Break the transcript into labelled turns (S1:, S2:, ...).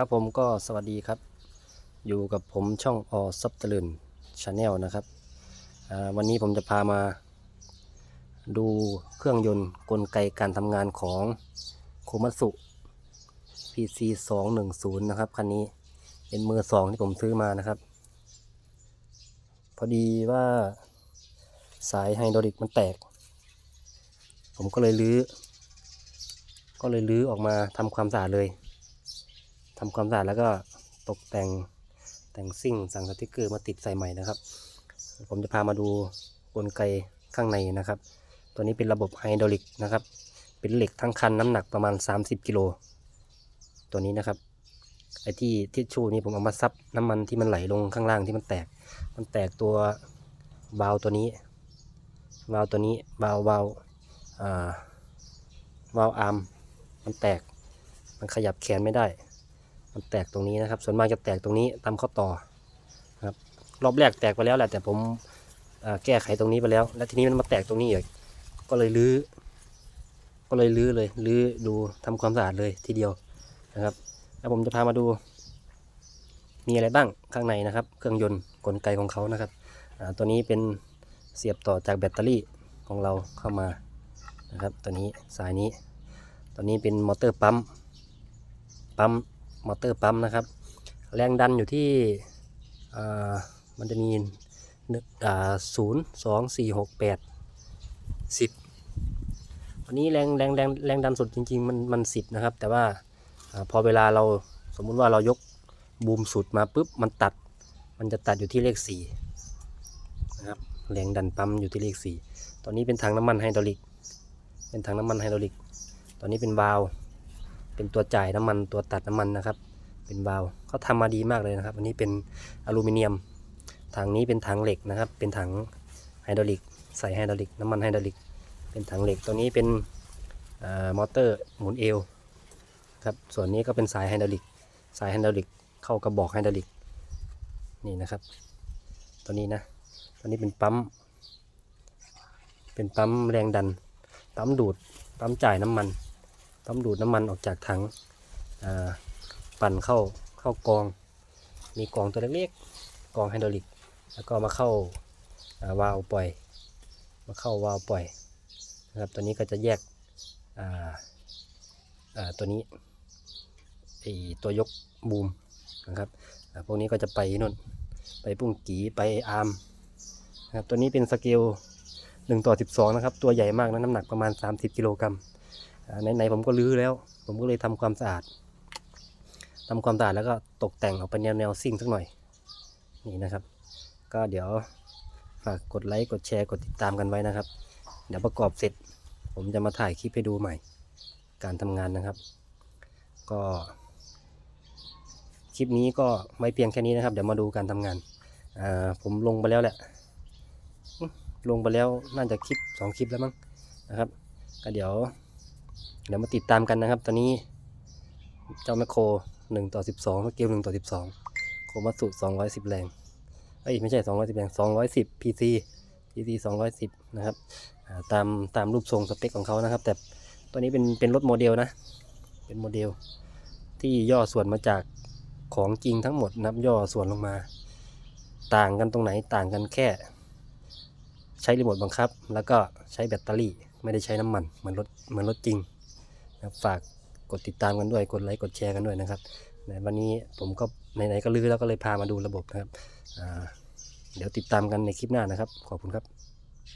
S1: ครับผมก็สวัสดีครับ อยู่กับผมช่องอซับตะลึนชาแนลนะครับ วันนี้ผมจะพามา ดูเครื่องยนต์กลไกการทำงานของโคมัตสุ PC 210นะครับคันนี้เป็นมือสองที่ผมซื้อมานะครับ พอดีว่าสายไฮดรอลิกมันแตก ผมก็เลยรื้อ ก็เลยรื้อออกมาทำความสะอาดเลย ทำความสะอาดแล้วก็ตกแต่งแต่งซิ่งสั่งสติกเกอร์มาติดใส่ใหม่นะครับ ผมจะพามาดูกลไกข้างในนะครับ ตัวนี้เป็นระบบไฮดรอลิกนะครับ เป็นเหล็กทั้งคันน้ำหนักประมาณ 30กิโลตัวนี้นะครับไอ้ที่ทิชชู่นี่ผมเอามาซับน้ำมันที่มันไหลลงข้างล่างที่มันแตก มันแตกตัววาล์วตัวนี้วาล์วตัวนี้วาล์ววาล์วอ่าวาล์วอาร์มมันแตก มันขยับแขนไม่ได้ มันแตกตรงนี้นะครับ ส่วนมากจะแตกตรงนี้ตามข้อต่อครับรอบแรกแตกไปแล้วแหละแต่ผมแก้ไขตรงนี้ไปแล้ว แล้วทีนี้มันมาแตกตรงนี้อีกก็เลยรื้อก็เลยรื้อเลยรื้อดูทำความสะอาดเลยทีเดียวนะครับ แล้วผมจะพามาดู มีอะไรบ้างข้างในนะครับ เครื่องยนต์กลไกของเขานะครับตัวนี้เป็นเสียบต่อจากแบตเตอรี่ของเราเข้ามานะครับตัวนี้สายนี้ตัวนี้เป็นมอเตอร์ปั๊มปั๊ม มอเตอร์ปั๊มนะครับ แรงดันอยู่ที่มันจะมีหนึ่งศูนย์สองสี่หกแปดสิบวันนี้แรงแรงแรงแรงดันสุดจริง ๆ มันมันสิบนะครับ แต่ว่าอพอเวลาเราสมมุติว่าเรายกบูมสุดมาปุ๊บมันตัด มันจะตัดอยู่ที่เลขสี่นะครับแรงดันปั๊มอยู่ที่เลขสี่ตอนนี้เป็นถังน้ำมันไฮดรอลิก เป็นถังน้ำมันไฮดรอลิก ตอนนี้เป็นวาล์ว เป็นตัวจ่ายน้ำมันตัวตัดน้ำมันนะครับ เป็นวาล์วเขาทำมาดีมากเลยนะครับ อันนี้เป็นอลูมิเนียมถังนี้เป็นถังเหล็กนะครับ เป็นถังไฮดรอลิก ใส่ไฮดรอลิก น้ำมันไฮดรอลิก เป็นถังเหล็กตัวนี้เป็นอมอเตอร์หมุนเอวครับส่วนนี้ก็เป็นสายไฮดรอลิก สายไฮดรอลิกเข้ากระบอกไฮดรอลิกนี่นะครับ ตัวนี้นะตัวนี้เป็นปั๊มเป็นปั๊มแรงดัน ปั๊มดูด ปั๊มจ่ายน้ำมัน ปั๊มดูดน้ำมันออกจากถังปั่นเข้าเข้ากอง มีกองตัวเล็กๆกองไฮดรอลิก แล้วก็มาเข้าวาล์วปล่อย มาเข้าวาล์วปล่อยนะครับตัวนี้ก็จะแยกตัวนี้ไอตัวยกบูมนะครับพวกนี้ก็จะไปนู่นไปปุ้งกีไปอาร์มนะครับตัวนี้เป็นสเกล1ต่อ 12 นะครับ ตัวใหญ่มากนะน้ำหนักประมาณ 30 กิโลกรัม ไหนๆผมก็รื้อแล้ว ผมก็เลยทำความสะอาดทำความสะอาดแล้วก็ตกแต่งออกเป็นแนวแนวซิ่งสักหน่อย นี่นะครับ ก็เดี๋ยวฝากกดไลค์กดแชร์กดติดตามกันไว้นะครับ เดี๋ยวประกอบเสร็จ ผมจะมาถ่ายคลิปให้ดูใหม่ การทำงานนะครับ ก็คลิปนี้ก็ไม่เพียงแค่นี้นะครับ เดี๋ยวมาดูการทำงานอ่าผมลงไปแล้วแหละ ลงไปแล้วน่าจะคลิปสองคลิปแล้วมั้งนะครับ ก็เดี๋ยว เดี๋ยวมาติดตามกันนะครับ ตอนนี้ เจ้าแมคโครหนึ่งต่อสิบสองเกลหนึ่งต่อสิบสองโคมัตสุสองร้อยสิบแรงเอ้ยไม่ใช่สองร้อยสิบแรงสองร้อยสิบพีซีพีซีสองร้อยสิบนะครับตามตามรูปทรงสเปคของเขานะครับ แต่ตัวนี้เป็นเป็นรถโมเดลนะ เป็นโมเดล ที่ย่อส่วนมาจากของจริงทั้งหมดนับย่อส่วนลงมา ต่างกันตรงไหนต่างกันแค่ ใช้รีโมทบังคับ แล้วก็ใช้แบตเตอรี่ไม่ได้ใช้น้ำมันเหมือนรถเหมือนรถจริง นะครับฝากกดติดตามกันด้วย กดไลค์กดแชร์กันด้วยนะครับในวันนี้ผมก็ไหนๆก็ลื้อแล้วก็เลยพามาดูระบบนะครับเดี๋ยวติดตามกันในคลิปหน้านะครับ ขอบคุณครับ